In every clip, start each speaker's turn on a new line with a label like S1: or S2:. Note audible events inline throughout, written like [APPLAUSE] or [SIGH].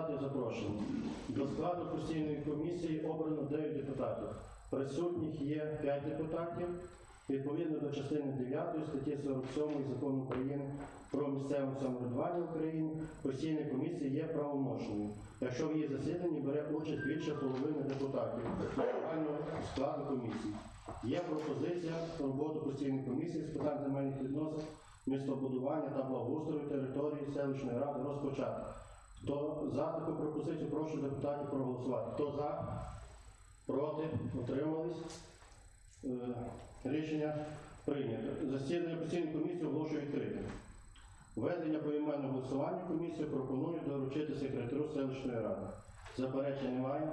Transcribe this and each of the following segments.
S1: депутати запрошені. До складу постійної комісії обрано 9 депутатів. Присутніх є 5 депутатів. Відповідно до частини 9 статті 47 Закону України про місцеве самоврядування України, постійна комісія є правомочною, якщо в її засіданні бере участь більше половини депутатів загального складу комісії. Є пропозиція роботи постійної комісії з питань земельних відносин, містобудування та благоустрою території селищної ради розпочати. Хто за таку пропозицію, прошу депутатів проголосувати. Хто за, проти, утримались? Е, Рішення прийнято. Засідання постійної комісії оголошую відкритим. Введення поіменного голосування комісії пропоную доручити секретарю селищної ради. Заперечень немає?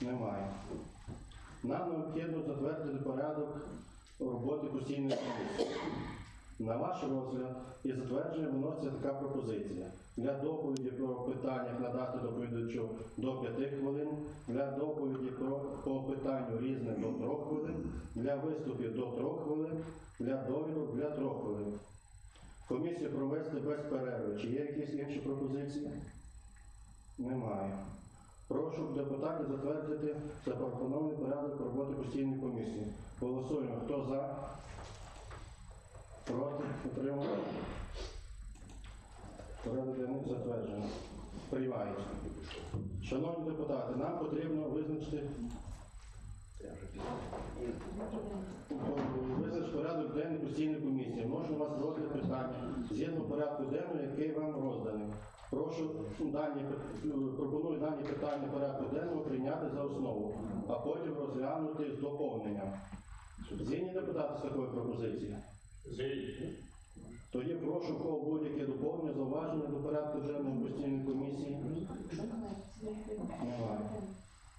S1: Немає. Нам необхідно затвердити порядок роботи постійної комісії. На ваш розгляд і затвердження виноситься така пропозиція. Для доповіді про питаннях надати доповідачу до 5 хвилин, для доповіді про, по питанню різне до 3 хвилин, для виступів до 3 хвилин, для довідок для 3 хвилин. Комісію провести без перерви. Чи є якісь інші пропозиції? Немає. Прошу депутатів затвердити запропонований порядок роботи постійної комісії. Голосуємо. Хто за? Проти? Утримали? Порядок денний затверджено. Приймається. Шановні депутати, нам потрібно визначити визначити порядок денний постійної комісії. Можна у вас розгляд питання згідно порядку денного, який вам розданий. Прошу дані, пропоную дані питання порядку денного прийняти за основу, а потім розглянути з доповненням. Згідні депутати з такою пропозицією? Тоді прошу кого будь-яке доповнення, зауваження до порядку денного постійної комісії. Немає.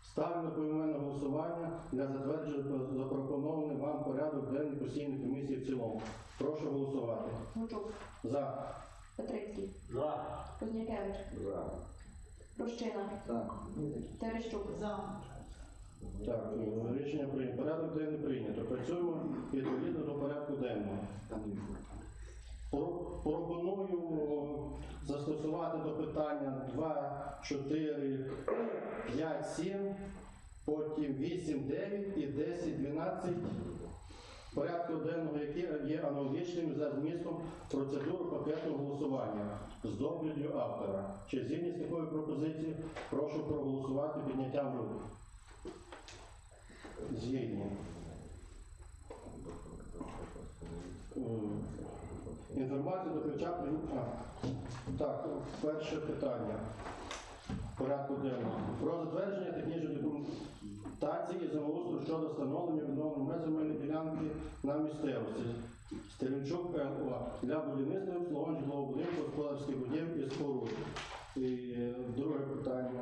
S1: Ставлю на поіменне голосування для затвердження запропонований вам порядок денний постійної комісії в цілому. Прошу голосувати.
S2: Гучук,
S1: За.
S2: Петрицький,
S3: За.
S2: Познякевич,
S3: За.
S2: Рощина,
S3: Так.
S2: Терещук. За.
S1: Так, рішення прийнято. Порядок денний прийнято. Працюємо відповідно до порядку денного. Про- Пропоную застосувати до питання 2, 4, 5, 7, потім 8, 9 і 10, 12 порядку денного, які є аналогічними за змістом процедуру пакетного голосування з доповіддю автора. Чи згідні з такою пропозицією? Прошу проголосувати підняттям рук. Згідні. М, Інформація до ключа прийняття. Так, перше питання. Порядку денного. Про затвердження технічної документації землеустрою щодо встановлення відновлення межземельної ділянки на місцевості. Стеренчук ЛО для будівництва обслуговування житлового будинку, господарських будівель і споруд. І друге питання.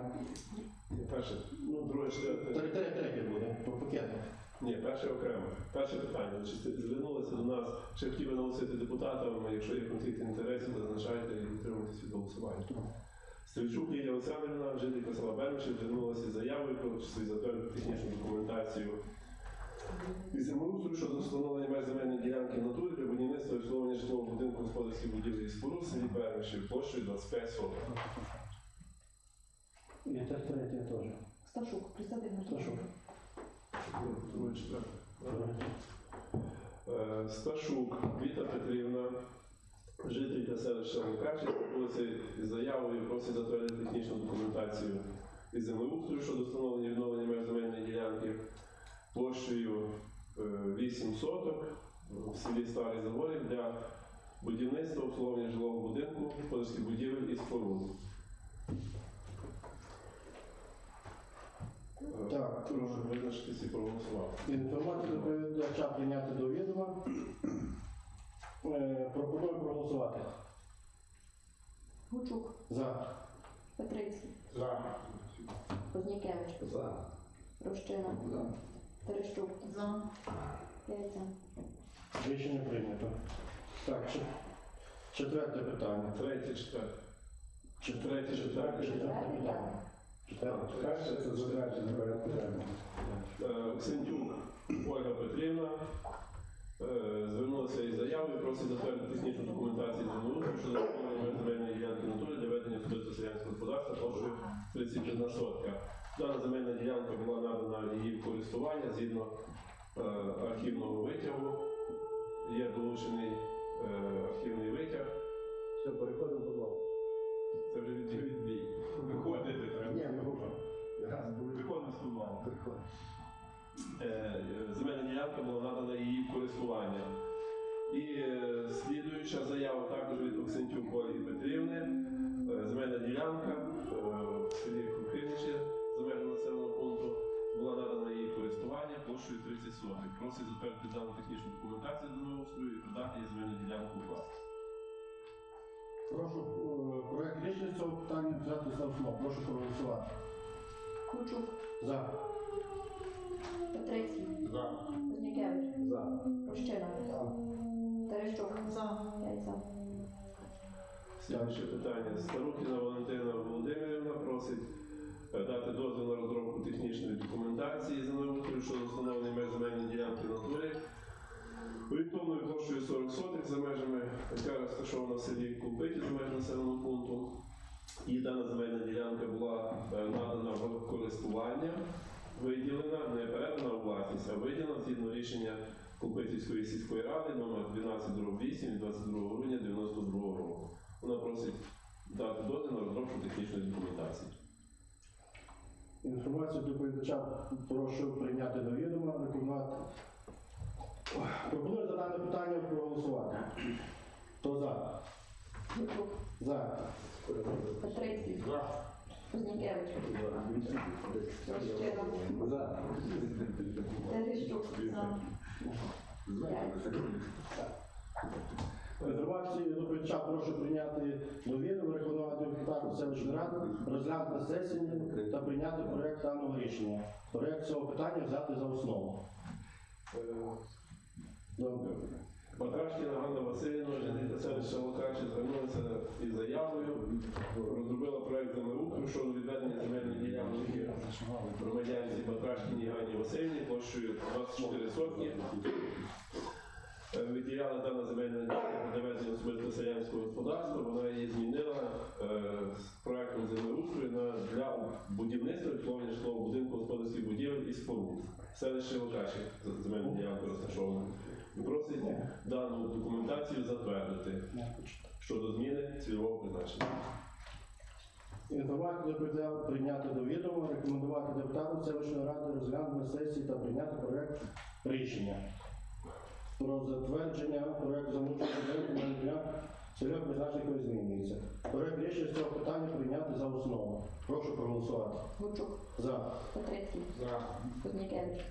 S4: Перше, ну, друге,
S1: тре- Третє буде по пакету.
S4: Ні, перше окремо. Перше питання. Чи звернулися до нас, чи хотіли наголосити депутатам, якщо є конфлікт інтересів, зазначайте і утримуйтесь від голосування. Стрільчук Лілія Олександрівна, жителька села Бермичів, звернулася з заявою про свою технічну документацію і землеустрою щодо встановлення меж земельної ділянки в натурі для будівництва і обслуговування житлового будинку господарських будівлі і споруд селі Бермичів площею 25 соток.
S1: І те третє теж.
S2: Сташук, на
S1: Сташук.
S4: Е, Сташук Віта Петрівна, жителька селища Лукачі, звернулася із заявою, просить затвердити технічну документацію із землеустрою щодо встановлення відновлення меж земельної ділянки площею е, 8 соток в селі Старий Заворів для будівництва обслуговування жилого будинку, господарських будівель і споруд.
S1: Так.
S4: прошу визначитися і проголосувати.
S1: Інформацію доповідача прийняти до відома. Е, Пропоную проголосувати.
S2: Гучук,
S1: За.
S2: Петрицький,
S3: За.
S2: Познякевич,
S3: За.
S2: Рощина,
S3: За.
S2: Терещук. За. П'ять.
S1: Рішення прийнято. Так, чет- четверте питання.
S4: Третє, четверте.
S1: Четверте, четверте, четверте питання. Четверте.
S3: Перше це затвердження порядку денного.
S4: Е, Ксентюк Ольга Петрівна, Е, Звернулися із заявою, просить затвердити технічну документацію землеустрою щодо доповнення земельної ділянки на натурі для ведення селянського господарства площею 31 сотка. Дана земельна ділянка була надана її в користування згідно е, архівного витягу. Є долучений архівний витяг.
S1: Все, переходимо до лаву.
S4: Це вже від відбій. Футболу. Е, земельна ділянка була надана її в користування. І е, слідуюча заява також від Оксентюк Ольги Петрівни. Е, Земельна ділянка в селі Крухиничі земельного населеного пункту була надана її користування площею 30 сотих. Просить затвердити дану технічну документацію до землеустрою і продати її земельну ділянку у власність.
S1: Прошу проект рішення цього питання взяти за основу. Прошу проголосувати.
S2: Кучук,
S1: За.
S2: Петрицький,
S1: За.
S2: Кузнєкевич,
S1: За.
S2: Рощина, Терещук, п'ять за.
S4: Слідуюче питання. Старухіна Валентина Володимирівна просить дати дозвіл на розробку технічної документації землеустрою щодо встановлення меж земельної ділянки натурі. Орієнтовною площею 40 сотих за межами, яка розташована в селі Купиті за межами населеного пункту. І дана земельна ділянка була е, надана в користування, виділена, не передана у власність, а виділена згідно рішення Купитівської сільської ради номер 1208 від 22 грудня 92 року. Вона просить дати дозвіл на розробку технічної документації.
S1: Інформацію доповідача прошу прийняти до відома, рекомендувати. Пропоную за дане питання проголосувати. Хто за? За.
S2: Петрицький, П'ять.
S1: Інформацію доповідача прошу прийняти до відома, рекомендувати депутату селищної ради, розглянути на сесії та прийняти проект даного рішення. Проект цього питання взяти за основу. Добре.
S4: Батрашкіна Ганна Васильівна, жителька селища Лукачі, звернулася із заявою, розробила проект землеустрою щодо відведення земельної ділянки громадянці Батрашкіній Ганні Васильівні площею 24 сотні. Е, Виділяла дана земельна ділянка для особисто селянського господарства, вона її змінила е, з проектом землеустрою для будівництва відновлення житлового будинку господарських будівель і споруд. Селище Лукаші земельна ділянка розташована. Просить дану документацію затвердити щодо зміни цільового призначення.
S1: Інформацію доповідача прийняти до відома, рекомендувати депутатам селищної ради розглянути на сесії та прийняти проект рішення про затвердження проекту замовчення будинку на ділянку цільових змінюється. Проект рішення з цього питання прийняти за основу. Прошу проголосувати.
S2: Кучук,
S1: За.
S2: Петрицький, Кузнєкевич,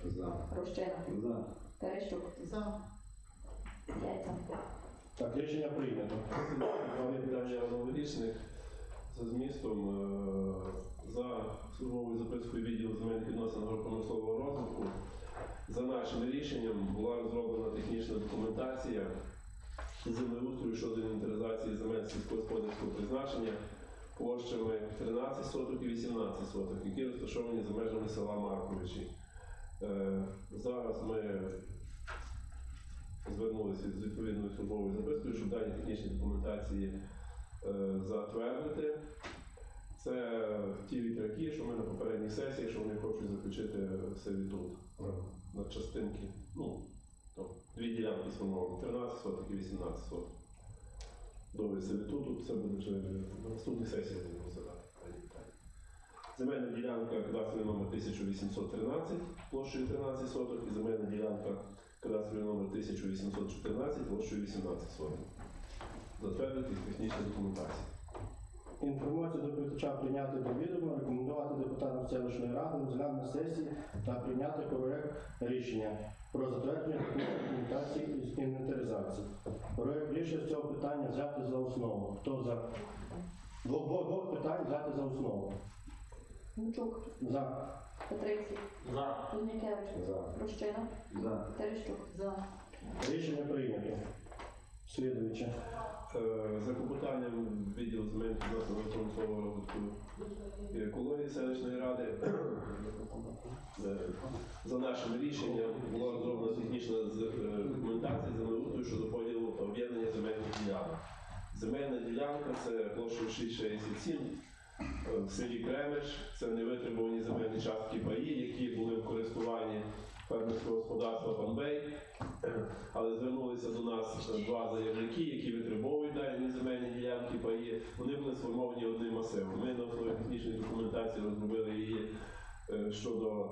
S2: Рощина, Терещук, п'ять за.
S1: Так, рішення прийнято.
S4: Пане питання аналогічних за змістом е, за службовою запискою відділу земельних відносин агропромислового розвитку. За нашим рішенням була розроблена технічна документація землеустрою щодо інвентаризації земель сільськогосподарського призначення площами 13 соток і 18 соток, які розташовані за межами села Марковичі. Е, Зараз ми звернулися з відповідною службовою запискою, щоб дані технічні документації затвердити. Це ті вітряки, що ми на попередній сесії, що вони хочуть заключити сервітут на частинки. Ну, то дві ділянки сформовані, 13 соток і 18 соток. Довгий сервітут, це буде вже на наступній сесії будемо розглядати. Земельна ділянка кадастровий номер 1813 площею 13 соток і земельна ділянка кадастровий номер 1814 площею 18 соток. Затвердити технічну документацію.
S1: Інформацію доповідача прийняти до відома, рекомендувати депутатам селищної ради розглянути на сесії та прийняти проект рішення про затвердження технічної документації із інвентаризації. Проект рішення з цього питання взяти за основу. Хто за? Двох, питань взяти за основу.
S2: Кучук,
S1: За.
S2: Петрицький, Кузнєкевич, Рощина, Терещук,
S1: Рішення прийнято. Слідуюче.
S4: За клопотанням відділу відносин промислового розвитку і екології селищної ради Е, За нашим рішенням була розроблена технічна е, документація землеустрою щодо поділу об'єднання земельних ділянок. Земельна ділянка це площею 667 е, в селі Кремеш. Це невитребувані земельні частки паї, які були в користуванні фермерського господарства Бомбей, Але звернулися до нас е, два заявники, які витребовують дані земельні ділянки паї. Вони були сформовані одним масивом. Ми на основі технічної документації розробили її е, щодо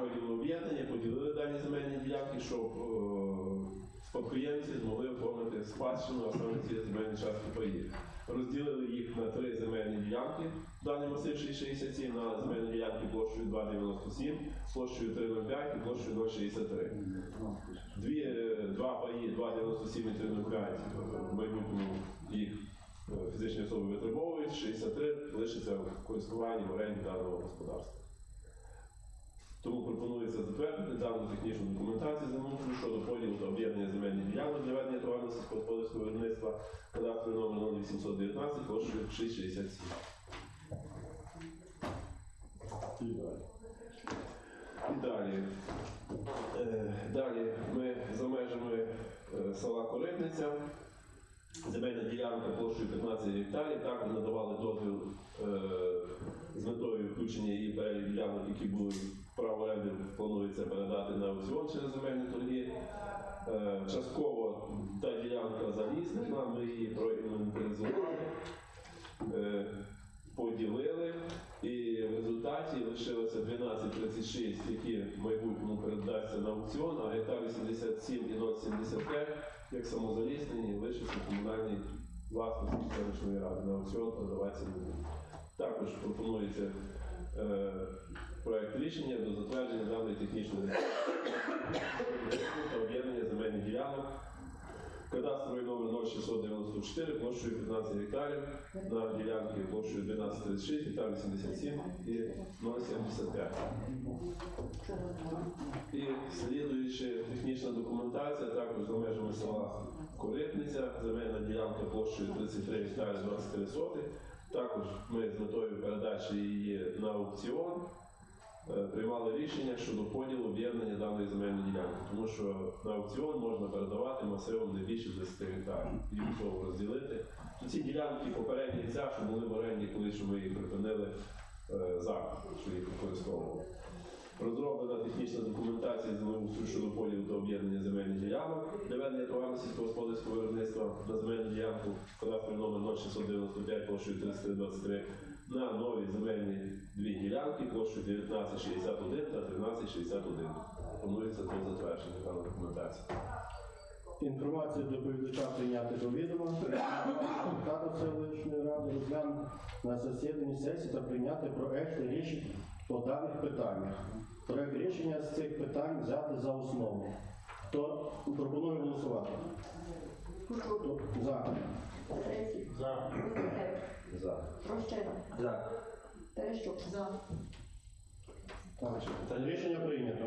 S4: поділу об'єднання, поділили дані земельні ділянки, щоб спадщину, а саме ці земельні частки паї. Розділили їх на три земельні ділянки. Даний масив 667 на земельні ділянки площею 2,97, площею 3,05 і площею 0,63. Дві, е, два паї 2,97 і 3,05 в майбутньому їх е, фізичні особи витребовують, 63 лишиться в користуванні в оренді даного господарства. Тому пропонується затвердити дану технічну документацію землеустрою щодо поділу та об'єднання земельних ділянок для ведення товарно сільськогосподарського виробництва кадастровий номер 0819 площею 667. І далі. І далі. Е, Далі ми за межами е, села Коритниця. Земельна ділянка площею 15 гектарів. Так ми надавали дозвіл е, з метою включення її перелік ділянок, які були право оренди планується передати на аукціон через земельні торги. Е, Частково та ділянка залізна, ми її проінвентаризували, е, поділили, і в результаті лишилося 12,36, які в майбутньому передасться на аукціон, а гектар 87 і 0,75, як самозаліснені, лише в комунальній власності селищної ради. На аукціон продаватися не буде. Також пропонується е, проект рішення до затвердження даної технічної та об'єднання земельних ділянок. Кадастровий номер 0694 площею 15 гектарів на ділянки площею 1236, гектар 87 і 075. І слідуючи технічна документація, також за межами села Коритниця, земельна ділянка площею 33 гектари 23 соти. Також ми з метою передачі її на аукціон приймали рішення щодо поділу об'єднання даної земельної ділянки, тому що на аукціон можна передавати масивом не більше 10 гектарів. Їх всього розділити. Ці ділянки попередні ця, що були в оренді, коли що ми їх припинили е, закуп, що їх використовували. Розроблена технічна документація землеустрою щодо поділу та об'єднання земельних ділянок для ведення товарно сільськогосподарського виробництва на земельну ділянку кадастровий номер 0695 площею 3323 на нові земельні дві ділянки площею 1961 та 1361. Пропонується до затвердження дана документація.
S1: Інформацію доповідача прийняти до відома, депутата селищної ради розглянути на засіданні сесії та прийняти проекти рішень по даних питаннях. Проект рішення з цих питань взяти за основу. Хто пропонує голосувати? Хто За.
S2: Петрицький. Кузьмінкевич. Рощина. Терещук.
S1: Так, Рішення прийнято.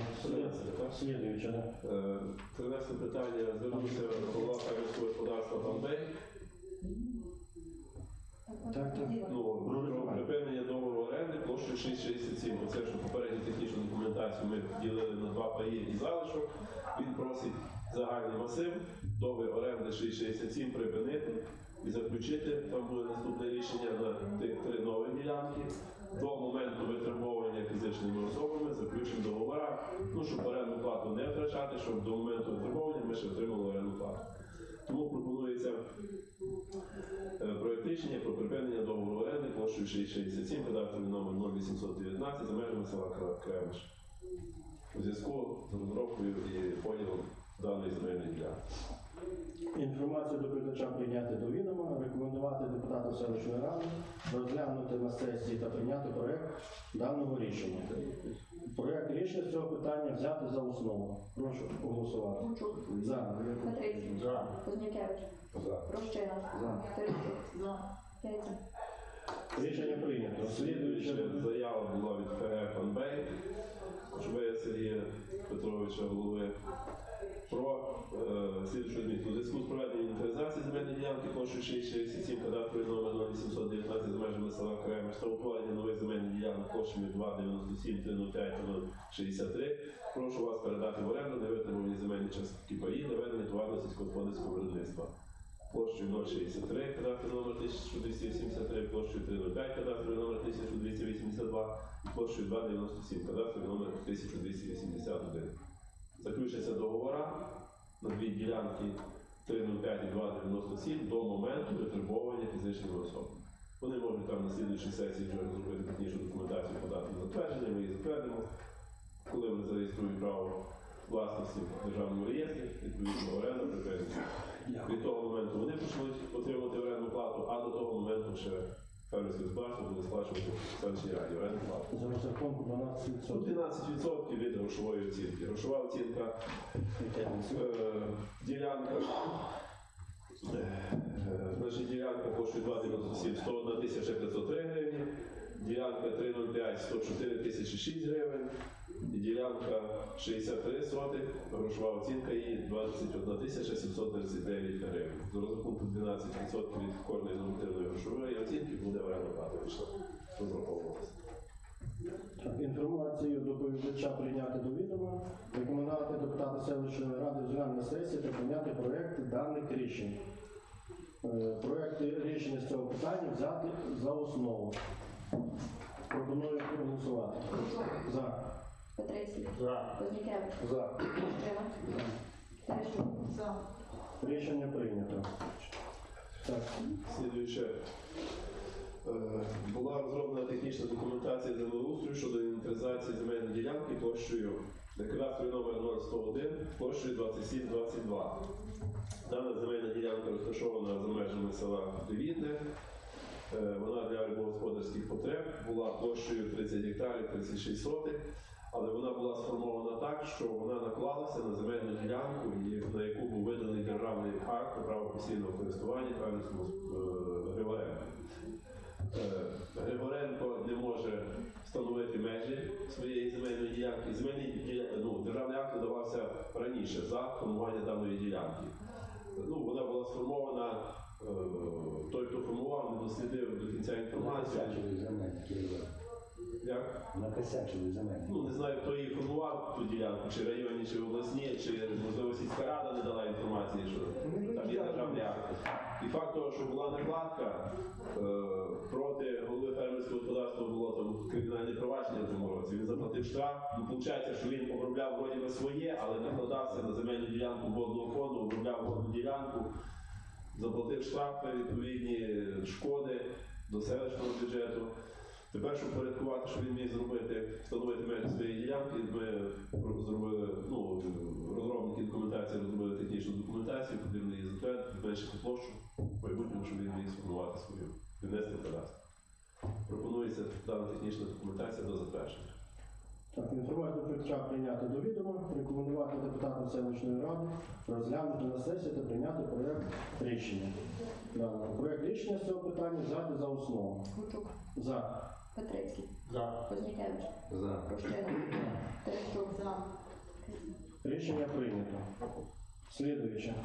S1: Слідуюче. да?
S4: Е, питання, звернувся голова фермерського господарства Бандей.
S1: Так, так.
S4: Ну, про припинення договору оренди площею 667. Оце що попередню технічну документацію ми ділили на два паї і залишок. Він просить загальний масив, договір оренди 667 припинити і заключити. Там буде наступне рішення на тих три нові ділянки. До моменту витребовування фізичними особами заключимо договора, ну, щоб оренду плату не втрачати, щоб до моменту витребовування ми ще отримали оренду плату. Тому пропонується Е, Проект рішення про припинення договору оренди площею 667, кадастровий номер 0819 за межами села Кремеш. У зв'язку з розробкою і поділом даної земельної ділянки.
S1: Інформацію доповідача прийняти до відома, рекомендувати депутатам селищної ради розглянути на сесії та прийняти проект даного рішення. Проект рішення з цього питання взяти за основу. Прошу голосувати.
S2: Гучук.
S1: За.
S2: Петрицький. Кузьмінкевич. Рощина. Терещук. Яйця.
S1: Рішення прийнято.
S4: Слідуюча заява була від ФГ «Панбей» Сергія Петровича голови ділянки площею 667 кадастровий номер 0819 за межами села Кремеш та утворення нових земельних ділянок площею 297 305 63. Прошу вас передати в оренду невитримані земельні частки паї для ведення товарно сільськогосподарського виробництва. Площею 063, кадастровий номер 1273, площею 305, кадастровий номер 1282 і площею 297, кадастровий номер 1281. Заключаться договора на дві ділянки 305 і 297 до моменту витребовування фізичними особами. Вони можуть там на слідуючій сесії вже зробити технічну документацію, подати на затвердження, ми її затвердимо. Коли вони зареєструють право власності в державному реєстрі, відповідно оренду припиниться. Від того моменту вони почнуть отримувати орендну плату, а до того моменту ще фермерське господарство буде сплачувати селищній раді.
S1: За розрахунку 12%.
S4: 12% від грошової оцінки. Грошова оцінка Е, ділянка. е, Значить, ділянка коштує 297 101 тисяча 503 гривні, ділянка 305 104 тисячі 6 гривень, ділянка 63 сотих, грошова оцінка її 21 тисяча 739 гривень. З розрахунку 12% від кожної нормативної грошової оцінки буде плата вийшла розраховуватися.
S1: Інформацію доповідача прийняти до відома, рекомендувати депутати селищної ради розглянути сесії та прийняти проєкт даних рішень. Е, Проєкти рішення з цього питання взяти за основу. Пропоную проголосувати. За.
S2: Петрицький.
S1: За.
S2: Вознюкевич.
S1: За.
S2: Рощина. Терещук.
S1: Рішення прийнято. Так.
S4: Слідуюче. Е, Була розроблена технічна документація землеустрою щодо інвентаризації земельної ділянки площею кадастровий номер 01 площею 2722. Дана земельна ділянка розташована за межами села Привітне. Е, Вона для рибогосподарських потреб була площею 30 гектарів 36 сотих, але вона була сформована так, що вона наклалася на земельну ділянку, на яку був виданий державний акт на право постійного користування фермерському е, Григоренко. Е, Григоренко не може встановити межі своєї земельної ділянки. Земельні діля- ну, державний акт видавався раніше за формування даної ділянки. Ну, вона була сформована, е, той, хто формував, не дослідив до кінця інформацію. Як?
S3: Накосячили земельні.
S4: Ну, не знаю, хто її формував ту ділянку, чи районні, чи обласні, чи можливо сільська рада не дала інформації, що там є державний акт. І факт того, що була накладка е, проти голови фермерського господарства було там кримінальне провадження в цьому році. Він заплатив штраф. Ну, виходить, що він обробляв вроді би своє, але накладався на земельну ділянку водного фонду, обробляв водну ділянку, заплатив штрафи, відповідні шкоди до селищного бюджету. Тепер, щоб порядкувати, що він міг зробити, встановити межі своєї ділянки, ми зробили, ну, розробники документації розробили технічну документацію, потрібно її затвердити, зменшити площу, в майбутньому, щоб він міг сформувати свою, віднести кадастр. Пропонується дана технічна документація до затвердження.
S1: Так, інформацію доповідача прийняти до відома, рекомендувати депутатам селищної ради розглянути на сесії та прийняти проєкт рішення. Проєкт рішення з цього питання взяти за основу. За.
S2: Петрицький.
S1: За.
S2: Вознюкевич.
S3: За.
S2: Рощина. Терещук.
S1: Рішення прийнято. Слідуюче.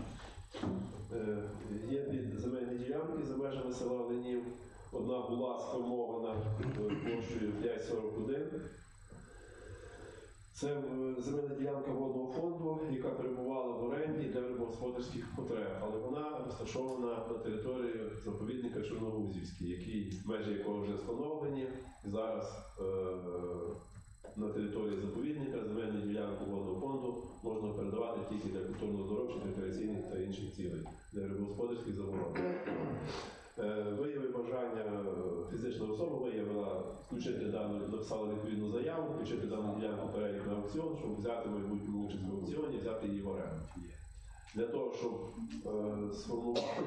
S4: Е, Є дві земельні ділянки за межами села Ленів. Одна була сформована е, площею 541. Це е, земельна ділянка водного фонду, яка перебувала в оренді для рибогосподарських потреб, але вона розташована на території заповідника Чорногузівський, який межі якого вже встановлені. Зараз е, на території заповідника земельну ділянку водного фонду можна передавати тільки для культурно-здоровчих, рекреаційних та інших цілей, для рибогосподарських заборон. Е, Виявив бажання е, фізична особа виявила включити дану, написала відповідну заяву, включити дану ділянку перелік на аукціон, щоб взяти майбутню участь в аукціоні, взяти її в оренду. Для того, щоб е, сформувати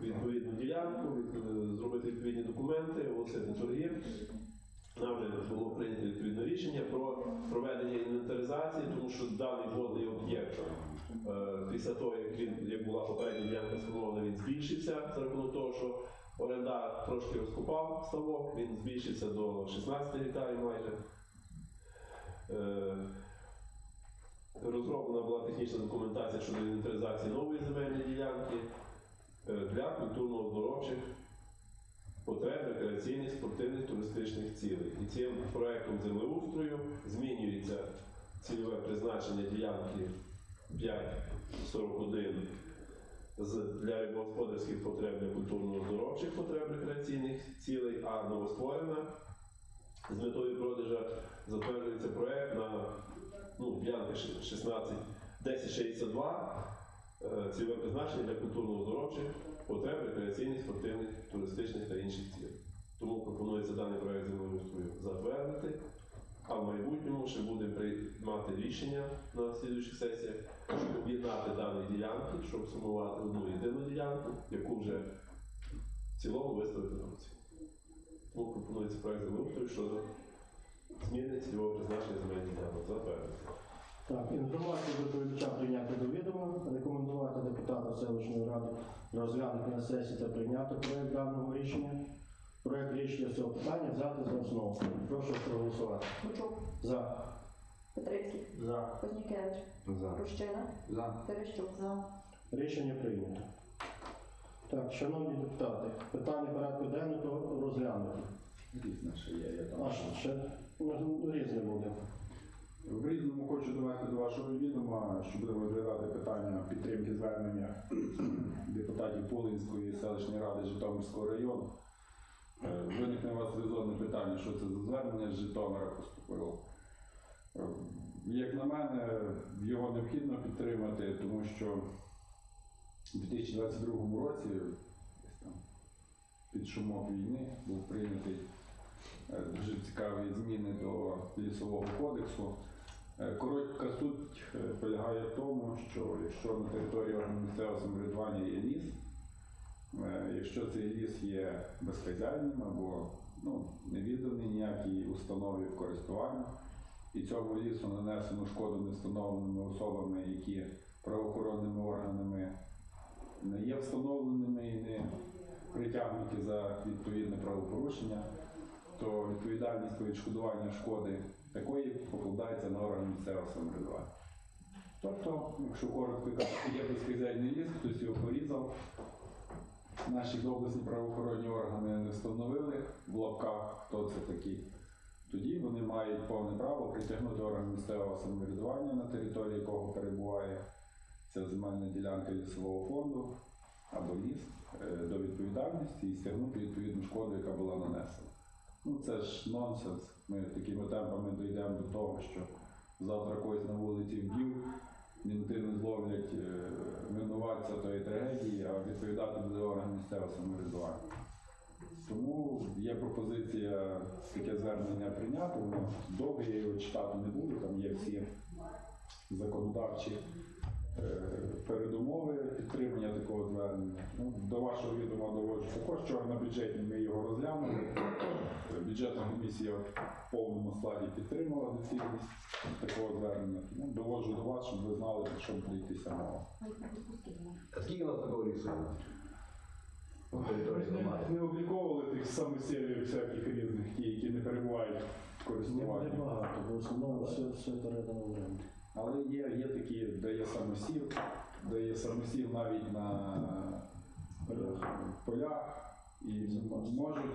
S4: відповідну ділянку, від- е, зробити відповідні документи, оголосити торги. Нам вже було прийнято відповідне рішення про проведення інвентаризації, тому що даний водний об'єкт після того, як він як була попередня ділянка сформована, він збільшився за рахунок того, що орендар трошки розкопав ставок, він збільшився до 16 гектарів майже. Е, Розроблена була технічна документація щодо інвентаризації нової земельної ділянки е, для культурно-оздоровчих потреб рекреаційних, спортивних, туристичних цілей. І цим проектом землеустрою змінюється цільове призначення ділянки 541 з для рибогосподарських потреб для культурно-оздоровчих потреб рекреаційних цілей, а новостворена з метою продажа затверджується проект на ну, ділянка 16 1062 е, цільове призначення для культурно-оздоровчих потреб рекреаційних, спортивних, туристичних та інших цілей. Тому пропонується даний проект землеустрою затвердити, а в майбутньому ще будемо приймати рішення на слідуючих сесіях, щоб об'єднати дані ділянки, щоб сумувати одну єдину ділянку, яку вже в цілому виставити на аукціон. Тому пропонується проект землеустрою щодо зміни цільового призначення земельних ділянок. Затвердити.
S1: Так, інформацію доповідача прийняти до відома, рекомендувати депутату селищної ради розглянути на сесії та прийняти проект даного рішення. Проект рішення з цього питання взяти за основу. Прошу проголосувати.
S2: Бучук,
S1: За.
S2: Петрицький,
S1: За.
S2: Вознікевич,
S3: За.
S2: Рущина,
S3: За.
S2: Терещук. За.
S1: Рішення прийнято. Так, шановні депутати, питання порядку денного розглянути.
S3: Різне ще є, я там.
S1: А ще- ще ну, різне буде.
S5: В різному хочу довести до вашого відома, що будемо розглядати питання підтримки звернення [CLEARS THROAT] депутатів Полинської селищної ради Житомирського району. Е, Виникне у вас резонне питання, що це за звернення з Житомира поступило. Е, Як на мене, його необхідно підтримати, тому що у 2022 році там, під шумок війни був прийнятий е, дуже цікаві зміни до лісового кодексу. Коротка суть полягає в тому, що якщо на території місцевого самоврядування є ліс, якщо цей ліс є безхазяйним або ну, не відданий ніякій установі в користування, і цьому лісу нанесено шкоду невстановленими особами, які правоохоронними органами не є встановленими і не притягнуті за відповідне правопорушення, то відповідальність по відшкодуванню шкоди такої покладається на орган місцевого самоврядування. Тобто, якщо коротко кажучи, є безхазяйний ліс, хтось його порізав, наші обласні правоохоронні органи не встановили в лапках, хто це такий. Тоді вони мають повне право притягнути орган місцевого самоврядування, на території якого перебуває ця земельна ділянка лісового фонду або ліс е, до відповідальності і стягнути відповідну шкоду, яка була нанесена. Ну це ж нонсенс. Ми такими темпами дійдемо до того, що завтра когось на вулиці вб'ють, відповідати буде орган місцевого самоврядування. Тому є пропозиція таке звернення прийняти. Воно довго я його читати не буду, там є всі законодавчі передумови підтримання такого звернення. Ну, до вашого відома доводжу також. Вчора на бюджеті ми його розглянули. Бюджетна комісія в повному складі підтримала доцільність такого звернення. Тому доводжу до вас, щоб ви знали, про що буде йтися мова.
S3: А скільки у нас такого лісу? На?
S5: Не обліковували тих самосілів всяких різних, ті, які не перебувають в користуванні.
S1: Небагато, бо в основному все, все передано в оренду.
S5: Але є, є такі, де є самосів, де є самосів навіть на е, полях, і можуть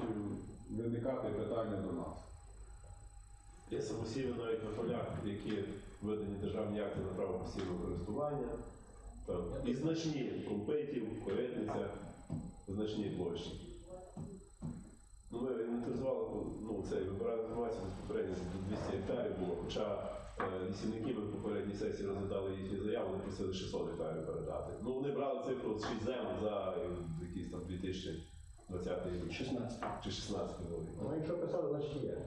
S5: виникати питання до нас.
S4: Є самосіви навіть на полях, які видані державні акти на право постійного користування. Там, і значні компетів, коритниця, значні площі. Ну, ми інвентаризували, ну, це вибирали інформацію з попередніх до 200 гектарів було, хоча лісівники ми в попередній сесії розглядали їхні заяви, вони просили 600 гектарів передати. Ну, вони брали цифру з 6 земель за е, якийсь там 2020 рік
S1: 16.
S4: чи 16 рік.
S3: Ну, якщо писали, значить є.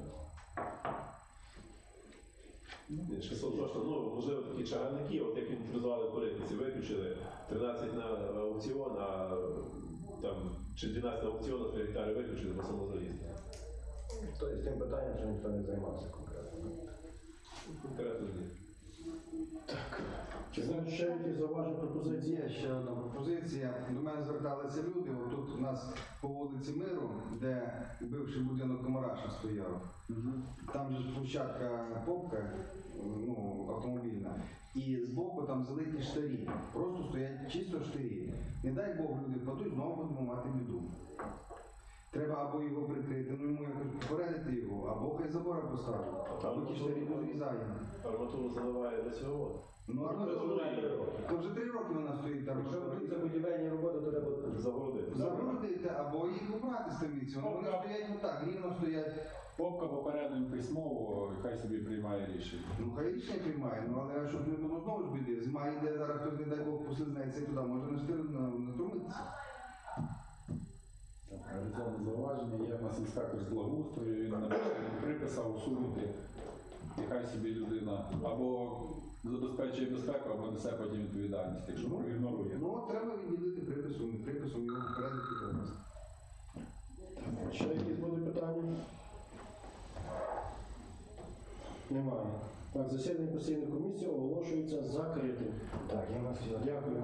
S4: Ні, 600 точно, ну, можливо, такі чагарники, от як інвентаризували політиці, виключили 13 на аукціон, а там, чи 12 на аукціон, а 3 гектари виключили, бо самозалізні.
S3: Тобто з тим питанням вже ніхто не займався конкретно.
S4: Ні.
S1: Чи будуть ще якісь зауваження пропозиції?
S6: Є ще одна пропозиція. До мене зверталися люди. Тут у нас по вулиці Миру, де бивший будинок Комараша стояв. Там же ж площадка попка, ну, автомобільна. І збоку там залиті штирі. Просто стоять чисто штирі. Не дай Бог люди впадуть, знову будемо мати біду. Треба або його прикрити, ну йому якось попередити його, або хай забора поставить, або ті штирі позрізає.
S4: Арматуру заливає весь вивод.
S6: Ну, а то вже три роки вона стоїть там.
S1: Якщо ведуться будівельні роботи, то треба
S4: Загородити.
S6: Загородити або їх убрати з таблиці. Вони стоять отак, рівно стоять.
S5: Попка попередньо письмово, хай собі приймає рішення.
S6: Ну хай рішення приймає, ну але щоб не було знову ж біди. Зима йде, зараз хтось, не дай Бог, послизнеться і туди, може не встиг натрумитися.
S5: Реалізоване зауваження, є в нас інспектор з благоустрою, він написав, приписав усунути, і хай собі людина або забезпечує безпеку, або несе потім відповідальність, якщо проігнорує.
S6: Ну от треба відділити приписом, не приписом його попередити треба.
S1: Ще якісь будуть питання? Немає. Так, засідання постійної комісії оголошується закритим.
S3: Так, я вас
S1: Дякую.